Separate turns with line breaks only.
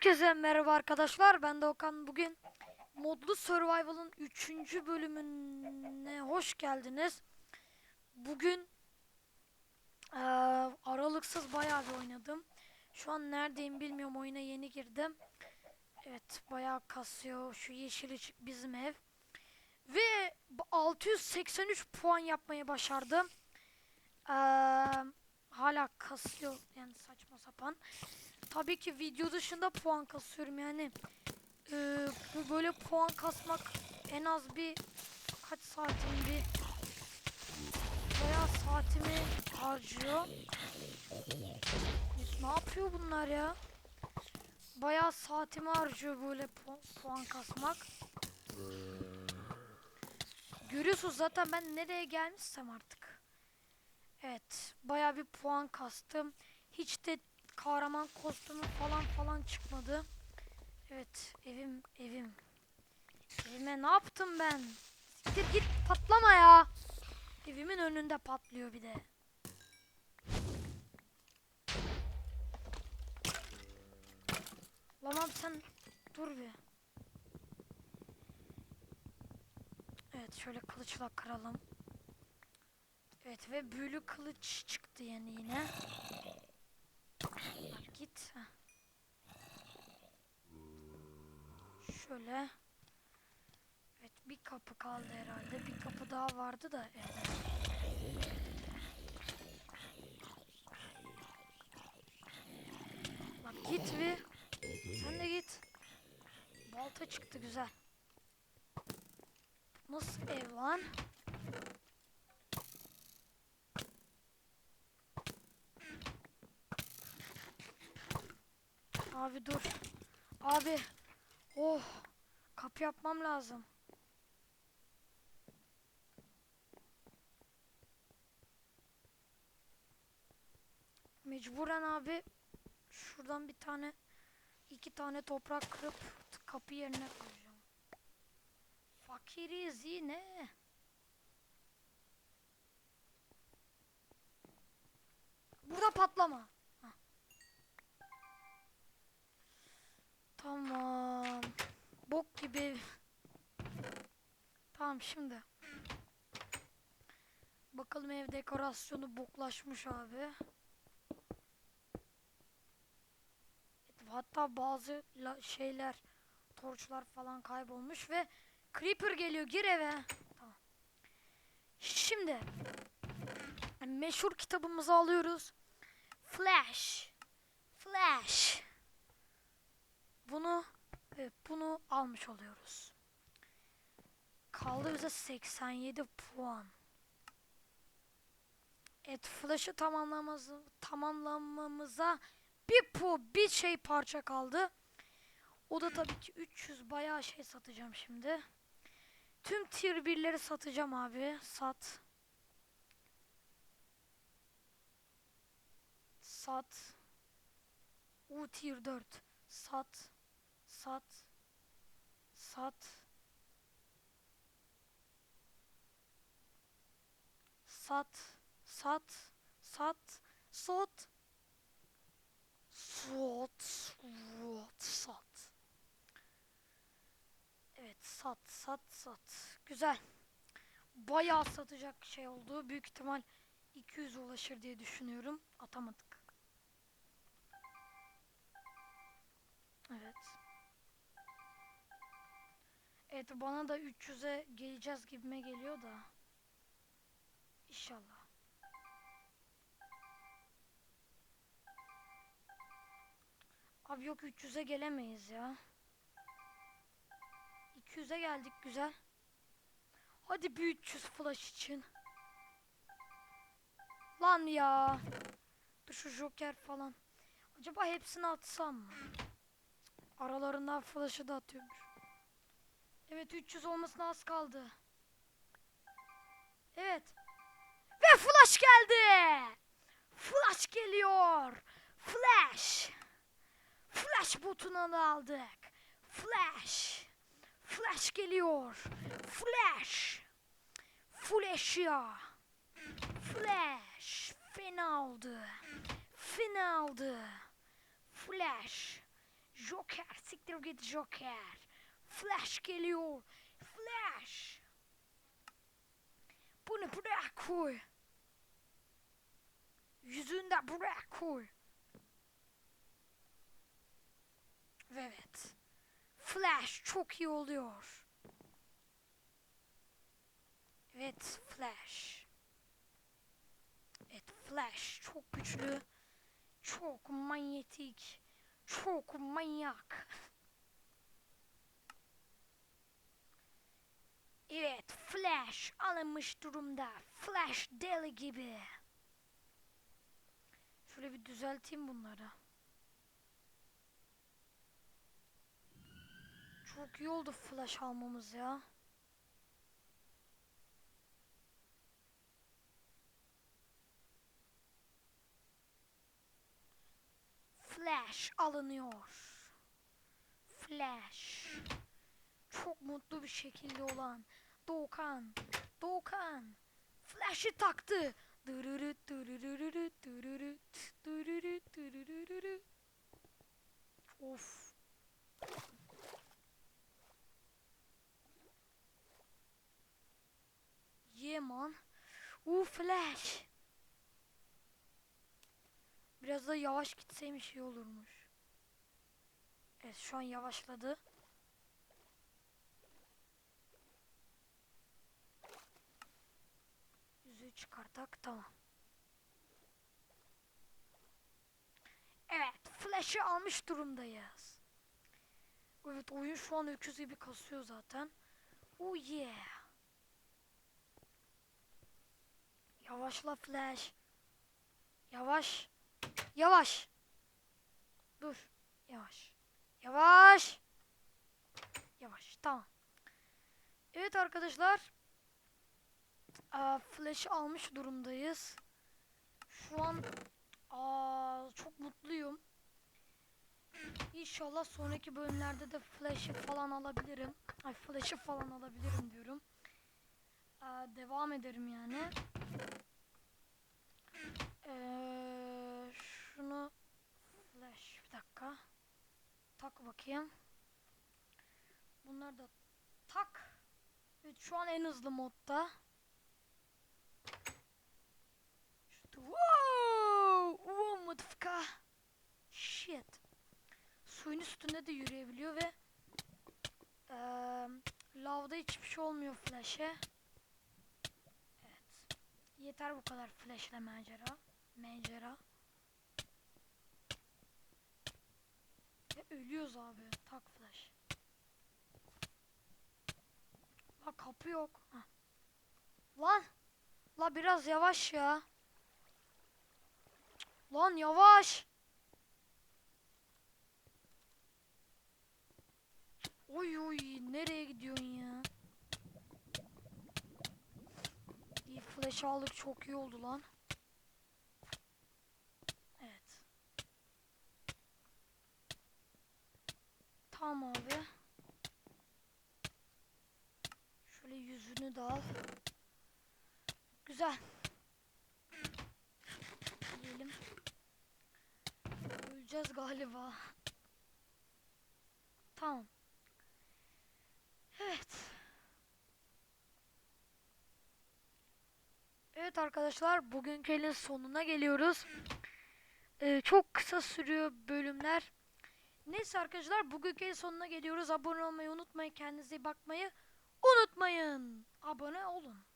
Herkese merhaba arkadaşlar. Ben de Okan. Bugün Modlu Survival'ın 3. bölümüne hoş geldiniz. Bugün eee, aralıksız bayağı bir oynadım. Şu an neredeyim bilmiyorum. Oyuna yeni girdim. Evet bayağı kasıyor. Şu yeşil ışık bizim ev. Ve bu 683 puan yapmayı başardım. Eee, hala kasıyor. Yani saçma sapan. Tabii ki video dışında puan kasıyorum yani. Eee, bu böyle puan kasmak en az bir kaç saatim bir bayağı saatimi harcıyor. Ne yapıyor bunlar ya? Bayağı saatimi harcıyor böyle pu- puan kasmak. Görüyorsunuz zaten ben nereye gelmişsem artık. Evet, bayağı bir puan kastım. Hiç de kahraman kostümü falan falan çıkmadı. Evet, evim evim. Evime ne yaptım ben? Siktir git patlama ya. Evimin önünde patlıyor bir de. Abi sen dur bir. Evet şöyle kılıçla kıralım. Evet ve büyülü kılıç çıktı yani yine. Git. Şöyle. Evet bir kapı kaldı herhalde. Bir kapı daha vardı da. Bak git bir. Sen de git. Balta çıktı güzel. Nasıl ev lan? Abi dur. Abi. Oh. Kapı yapmam lazım. Mecburen abi şuradan bir tane iki tane toprak kırıp kapı yerine koyacağım. Fakiriz yine. Burada patlama. Tamam. Bok gibi. Tamam şimdi. Bakalım ev dekorasyonu boklaşmış abi. Hatta bazı şeyler, torçlar falan kaybolmuş ve Creeper geliyor. Gir eve. Tamam. Şimdi meşhur kitabımızı alıyoruz. Flash. Flash. Bunu evet, bunu almış oluyoruz. Kaldı bize 87 puan. Evet, Flash'ı tamamlamamızı tamamlamamıza bir pu bir şey parça kaldı. O da tabii ki 300 bayağı şey satacağım şimdi. Tüm tier 1'leri satacağım abi. Sat. Sat. U tier 4. Sat sat sat sat sat sat sot sot sot sat. Evet sat sat sat. Güzel. Bayağı satacak şey oldu. Büyük ihtimal 200 ulaşır diye düşünüyorum. Atamadık. Evet. Evet bana da 300'e geleceğiz gibime geliyor da. İnşallah. Abi yok 300'e gelemeyiz ya. 200'e geldik güzel. Hadi bir 300 flash için. Lan ya. Dur şu joker falan. Acaba hepsini atsam mı? Aralarından flash'ı da atıyormuş. Evet 300 olmasına az kaldı. Evet. Ve flash geldi. Flash geliyor. Flash. Flash butonunu aldık. Flash. Flash geliyor. Flash. Flash ya. Flash. Fena oldu. Fena oldu. Flash. Joker. Siktir git Joker. Flash geliyor. Flash. Bunu buraya koy. Yüzünü de buraya koy. Evet. Flash çok iyi oluyor. Evet Flash. Evet Flash çok güçlü. Çok manyetik. Çok manyak. Evet Flash alınmış durumda. Flash deli gibi. Şöyle bir düzelteyim bunları. Çok iyi oldu flash almamız ya. Flash alınıyor. Flash. Çok mutlu bir şekilde olan Doğukan. Doğukan. Flash'ı taktı. Of. Yeah man. Flash. Biraz da yavaş gitseymiş iyi olurmuş. Evet şu an yavaşladı. Yüzüğü çıkartak tamam. Evet flash'ı almış durumdayız. Evet oyun şu an öküz gibi kasıyor zaten. Oh yeah. Yavaşla flash. Yavaş. Yavaş. Dur. Yavaş. Yavaş. Yavaş. Tamam. Evet arkadaşlar. Aa, flash almış durumdayız. Şu an aa, çok mutluyum. İnşallah sonraki bölümlerde de flash'ı falan alabilirim. Ay flash'ı falan alabilirim diyorum. Aa, devam ederim yani. Ee, şunu flash bir dakika. Tak bakayım. Bunlar da tak. Evet şu an en hızlı modda. Wow! Wow motherfucker. Shit. Suyun üstünde de yürüyebiliyor ve eee lavda hiçbir şey olmuyor flash'e. Evet. Yeter bu kadar flash'le macera. Macera. Ve ölüyoruz abi. Tak flash. La kapı yok. Hah. Lan. La biraz yavaş ya. Lan yavaş. Oy oy nereye gidiyorsun ya? İyi flash aldık çok iyi oldu lan. Evet. Tamam abi. Şöyle yüzünü de al. Güzel. Yiyelim öldüreceğiz galiba. Tamam. Evet. Evet arkadaşlar bugünkü elin sonuna geliyoruz. Ee, çok kısa sürüyor bölümler. Neyse arkadaşlar bugünkü elin sonuna geliyoruz. Abone olmayı unutmayın. Kendinize iyi bakmayı unutmayın. Abone olun.